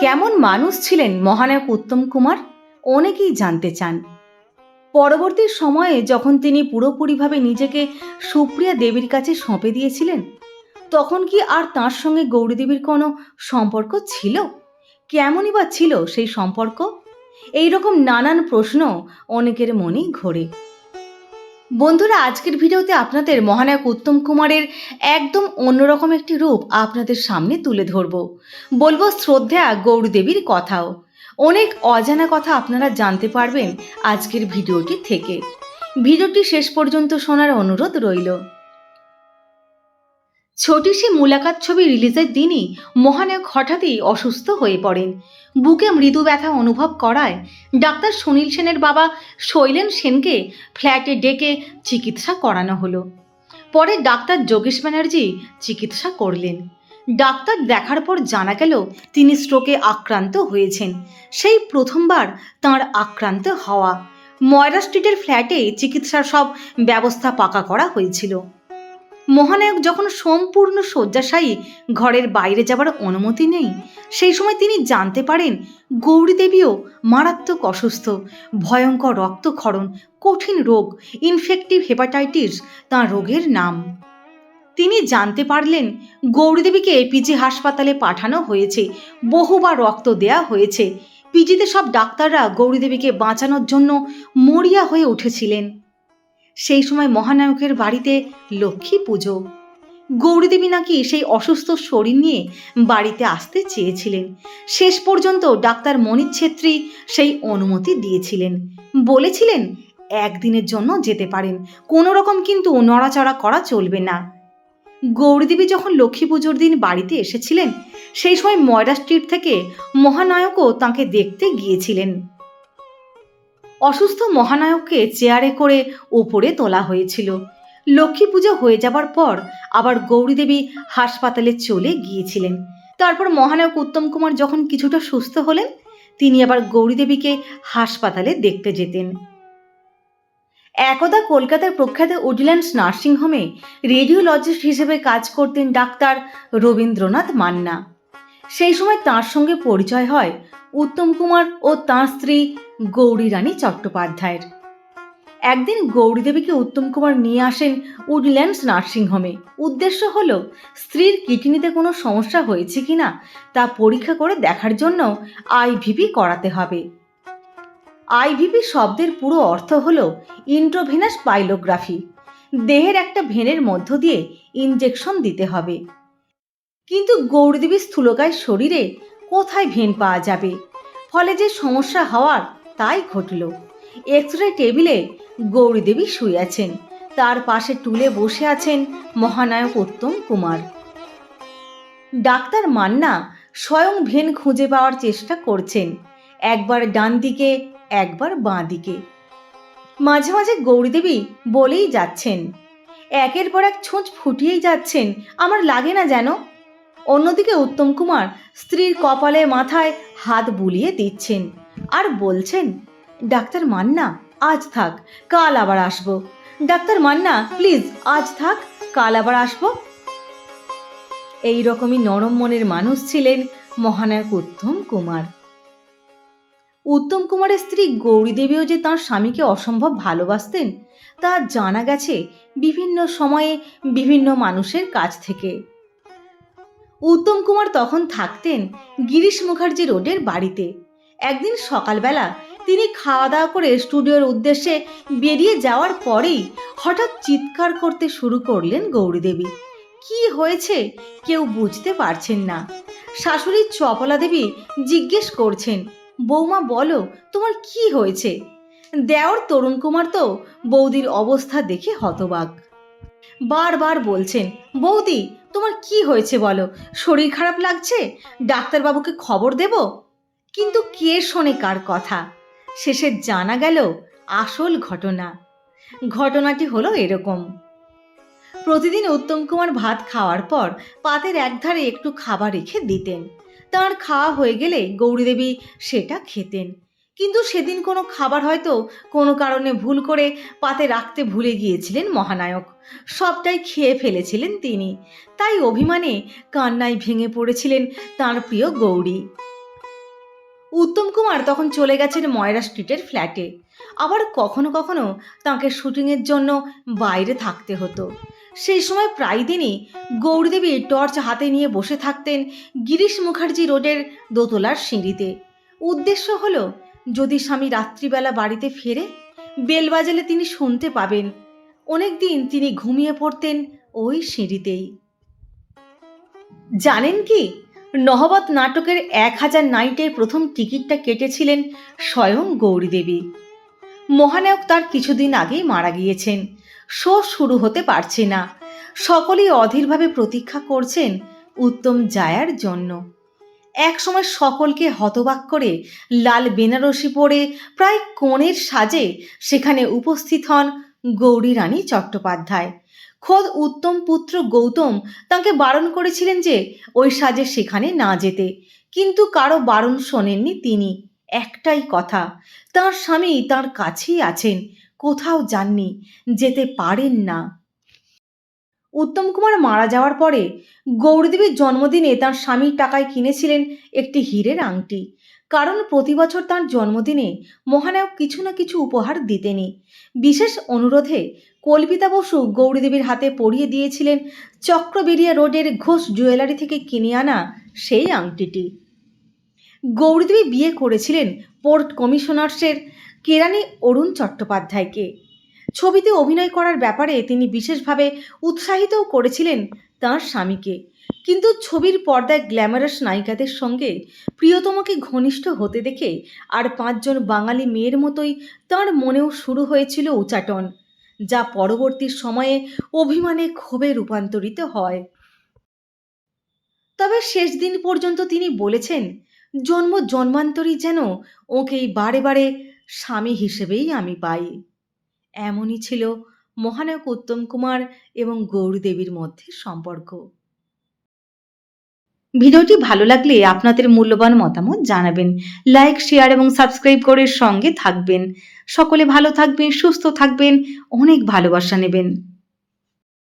কেমন মানুষ ছিলেন মহানায়ক উত্তম কুমার? অনেকেই জানতে চান। পরবর্তী সময়ে যখন তিনি পুরোপুরিভাবে নিজেকে সুপ্রিয়া দেবীর কাছে সঁপে দিয়েছিলেন, তখন কি আর তার সঙ্গে গৌরীদেবীর কোনো সম্পর্ক ছিল? কেমনই বা ছিল সেই সম্পর্ক? এই রকম নানান প্রশ্ন অনেকের মনেই ঘোরে। বন্ধুরা, আজকের ভিডিওতে আপনাদের মহানায়ক উত্তম কুমারের একদম অন্যরকম একটি রূপ আপনাদের সামনে তুলে ধরব। বলব শ্রদ্ধা গৌরদেবীর কথাও। অনেক অজানা কথা আপনারা জানতে পারবেন আজকের ভিডিওটি থেকে। ভিডিওটি শেষ পর্যন্ত শোনার অনুরোধ রইল। ছোটি সে মুলাকাত ছবি রিলিজের দিনই মহানায়ক হঠাৎই অসুস্থ হয়ে পড়েন। বুকে মৃদু ব্যথা অনুভব করায় ডাক্তার সুনীল সেনের বাবা শৈলেন সেনকে ফ্ল্যাটে ডেকে চিকিৎসা করানো হলো। পরে ডাক্তার যোগেশ ব্যানার্জি চিকিৎসা করলেন। ডাক্তার দেখার পর জানা গেল তিনি স্ট্রোকে আক্রান্ত হয়েছেন। সেই প্রথমবার তার আক্রান্ত হওয়া। ময়রা স্ট্রিটের ফ্ল্যাটে চিকিৎসার সব ব্যবস্থা পাকা করা হয়েছিল। মহানায়ক যখন সম্পূর্ণ শয্যাশায়ী ঘরের বাইরে যাবার অনুমতি নেই, সেই সময় তিনি জানতে পারেন গৌরী দেবীও মারাত্মক অসুস্থ। ভয়ঙ্কর রক্তক্ষরণ, কঠিন রোগ ইনফেক্টিভ হেপাটাইটিস তাঁর রোগের নাম। তিনি জানতে পারলেন গৌরীদেবীকে পিজি হাসপাতালে পাঠানো হয়েছে, বহুবার রক্ত দেয়া হয়েছে। পিজিতে সব ডাক্তাররা গৌরীদেবীকে বাঁচানোর জন্য মরিয়া হয়ে উঠেছিলেন। সেই সময় মহানায়কের বাড়িতে লক্ষ্মী পুজো। গৌরীদেবী নাকি সেই অসুস্থ শরীর নিয়ে বাড়িতে আসতে চেয়েছিলেন। শেষ পর্যন্ত ডাক্তার মনিত ছেত্রী সেই অনুমতি দিয়েছিলেন। বলেছিলেন, একদিনের জন্য যেতে পারেন। কোনো রকম কিন্তু নড়াচড়া করা চলবে না। গৌরীদেবী যখন লক্ষ্মী পুজোর দিন বাড়িতে এসেছিলেন, সেই সময় ময়রা স্ট্রিট থেকে মহানায়কও তাকে দেখতে গিয়েছিলেন। অসুস্থ মহানায়ককে চেয়ারে করে ওপরে তোলা হয়েছিল। লক্ষ্মী পুজো হয়ে যাবার পর আবার গৌরীদেবী হাসপাতালে চলে গিয়েছিলেন। তারপর মহানায়ক উত্তম কুমার যখন কিছুটা সুস্থ হলেন, তিনি আবার গৌরীদেবীকে হাসপাতালে দেখতে যেতেন। একদা কলকাতার প্রখ্যাত উডল্যান্ডস নার্সিংহোমে রেডিওলজিস্ট হিসেবে কাজ করতেন ডাক্তার রবীন্দ্রনাথ মান্না। সেই সময় তার সঙ্গে পরিচয় হয় উত্তম কুমার ও তাঁর স্ত্রী গৌরী রানী চট্টোপাধ্যায়ের। একদিন গৌরীদেবীকে উত্তম কুমার নিয়ে আসেন উডল্যান্ডস নার্সিংহোমে। উদ্দেশ্য হলো, স্ত্রীর কিডনিতে কোনো সমস্যা হয়েছে কিনা তা পরীক্ষা করে দেখার জন্য আইভিপি করাতে হবে। আইভিপি শব্দের পুরো অর্থ হলো ইন্ট্রোভেনাস পাইলোগ্রাফি। দেহের একটা ভেনের মধ্য দিয়ে ইনজেকশন দিতে হবে। কিন্তু গৌরীদেবীর স্থূলকায় শরীরে কোথায় ভেন পাওয়া যাবে? ফলে যে সমস্যা হওয়ার তাই ঘটল। এক্স রে টেবিলে গৌরীদেবী শুয়ে আছেন। তার পাশে টুলে বসে আছেন মহানায়ক উত্তম কুমার। ডাক্তার মান্না স্বয়ং ভেন খুঁজে পাওয়ার চেষ্টা করছেন। একবার ডান দিকে, একবার বাঁ দিকে। মাঝে মাঝে গৌরীদেবী বলেই যাচ্ছেন। একের পর এক ছোঁচ ফুটিয়েই যাচ্ছেন। আমার লাগে না যেন অন্যদিকে উত্তম কুমার স্ত্রীর কপালে মাথায় হাত বুলিয়ে দিচ্ছেন আর বলছেন, ডাক্তার মান্না, আজ থাক, কাল আবার আসব। ডাক্তার মান্না, প্লিজ, আজ থাক, কাল আবার আসব? এই রকমই নরম মনের মানুষ ছিলেন মহানায়ক উত্তম কুমার। উত্তম কুমারের স্ত্রী গৌরী দেবীও যে তাঁর স্বামীকে অসম্ভব ভালোবাসতেন, তা জানা গেছে বিভিন্ন সময়ে বিভিন্ন মানুষের কাছ থেকে। উত্তম কুমার তখন থাকতেন গিরিশ মুখার্জি রোডের বাড়িতে। একদিন সকালবেলা তিনি খাওয়া দাওয়া করে স্টুডিওর উদ্দেশ্যে বেরিয়ে যাওয়ার পরেই হঠাৎ চিৎকার করতে শুরু করলেন গৌরীদেবী। কি হয়েছে কেউ বুঝতে পারছেন না। শাশুড়ি চপলা দেবী জিজ্ঞেস করছেন, বৌমা, বলো, তোমার কি হয়েছে? দেওর তরুণ কুমার তো বৌদির অবস্থা দেখে হতবাক। বারবার বলছেন, বৌদি তোমার কি হয়েছে বলো? শরীর খারাপ লাগছে? ডাক্তারবাবুকে খবর দেব? কিন্তু কে শোনে কার কথা? শেষে জানা গেল, আসল ঘটনা। ঘটনাটি হলো এরকম। প্রতিদিন উত্তম কুমার ভাত খাওয়ার পর পাতের একধারে একটু খাবার রেখে দিতেন। তার খাওয়া হয়ে গেলে গৌরীদেবী সেটা খেতেন। কিন্তু সেদিন কোনো খাবার হয়তো কোনো কারণে ভুল করে পাতে রাখতে ভুলে গিয়েছিলেন মহানায়ক। সবটাই খেয়ে ফেলেছিলেন তিনি। তাই অভিমানে কান্নায় ভেঙে পড়েছিলেন তার প্রিয় গৌরী। উত্তম কুমার তখন চলে গেছেন ময়রা স্ট্রিটের ফ্ল্যাটে। আবার কখনো কখনো তাকে শুটিংয়ের জন্য বাইরে থাকতে হতো। সেই সময় প্রায় দিনই গৌরীদেবী টর্চ হাতে নিয়ে বসে থাকতেন গিরিশ মুখার্জি রোডের দোতলার সিঁড়িতে। উদ্দেশ্য হলো যদি স্বামী রাত্রিবেলা বাড়িতে ফেরে বেল বাজালে তিনি শুনতে পাবেন। অনেক দিন তিনি ঘুমিয়ে পড়তেন ওই সিঁড়িতেই। জানেন কি, নহবত নাটকের এক হাজার নাইটের প্রথম টিকিটটা কেটেছিলেন স্বয়ং গৌরীদেবী মহানায়ক তার কিছুদিন আগেই মারা গিয়েছেন। শো শুরু হতে পারছে না। সকলেই অধীরভাবে প্রতীক্ষা করছেন উত্তম জায়ার জন্য। একসময় সকলকে হতবাক করে লাল বেনারসি পরে প্রায় কোণের সাজে সেখানে উপস্থিত হন গৌরী রানী চট্টোপাধ্যায়। খোদ উত্তম পুত্র গৌতম তাকে বারণ করেছিলেন যে ওই সাজে সেখানে না যেতে। কিন্তু কারও বারণ শোনেননি তিনি। একটাই কথা, তার স্বামী তার কাছেই আছেন, কোথাও যাননি, যেতে পারেন না। উত্তম কুমার মারা যাওয়ার পরে গৌরদেবীর জন্মদিনে তার স্বামীর টাকায় কিনেছিলেন একটি হীরের আংটি। কারণ প্রতি বছর তার জন্মদিনে মহানায়ক কিছু না কিছু উপহার দিতেনি বিশেষ অনুরোধে কল্পিতা বসু গৌরীদেবীর হাতে পরিয়ে দিয়েছিলেন চক্রবেরিয়া রোডের ঘোষ জুয়েলারি থেকে কিনে আনা সেই আংটিটি। গৌরীদেবী বিয়ে করেছিলেন পোর্ট কমিশনার্সের কেরানি অরুণ চট্টোপাধ্যায়কে। ছবিতে অভিনয় করার ব্যাপারে তিনি বিশেষভাবে উৎসাহিতও করেছিলেন তাঁর স্বামীকে। কিন্তু ছবির পর্দায় গ্ল্যামারাস নায়িকাদের সঙ্গে প্রিয়তমকে ঘনিষ্ঠ হতে দেখে আর পাঁচজন বাঙালি মেয়ের মতোই তার মনেও শুরু হয়েছিল উচাটন, যা পরবর্তী সময়ে অভিমানে ক্ষোভে রূপান্তরিত হয়। তবে শেষ দিন পর্যন্ত তিনি বলেছেন, জন্ম জন্মান্তরই যেন ওকেই বারে বারে স্বামী হিসেবেই আমি পাই। এমনই ছিল মহানায়ক উত্তম কুমার এবং গৌরদেবীর মধ্যে সম্পর্ক। ভিডিওটি ভালো লাগলে আপনাদের মূল্যবান মতামত জানাবেন। লাইক, শেয়ার এবং সাবস্ক্রাইব করে সঙ্গে থাকবেন। সকলে ভালো থাকবেন, সুস্থ থাকবেন, অনেক ভালোবাসা নেবেন।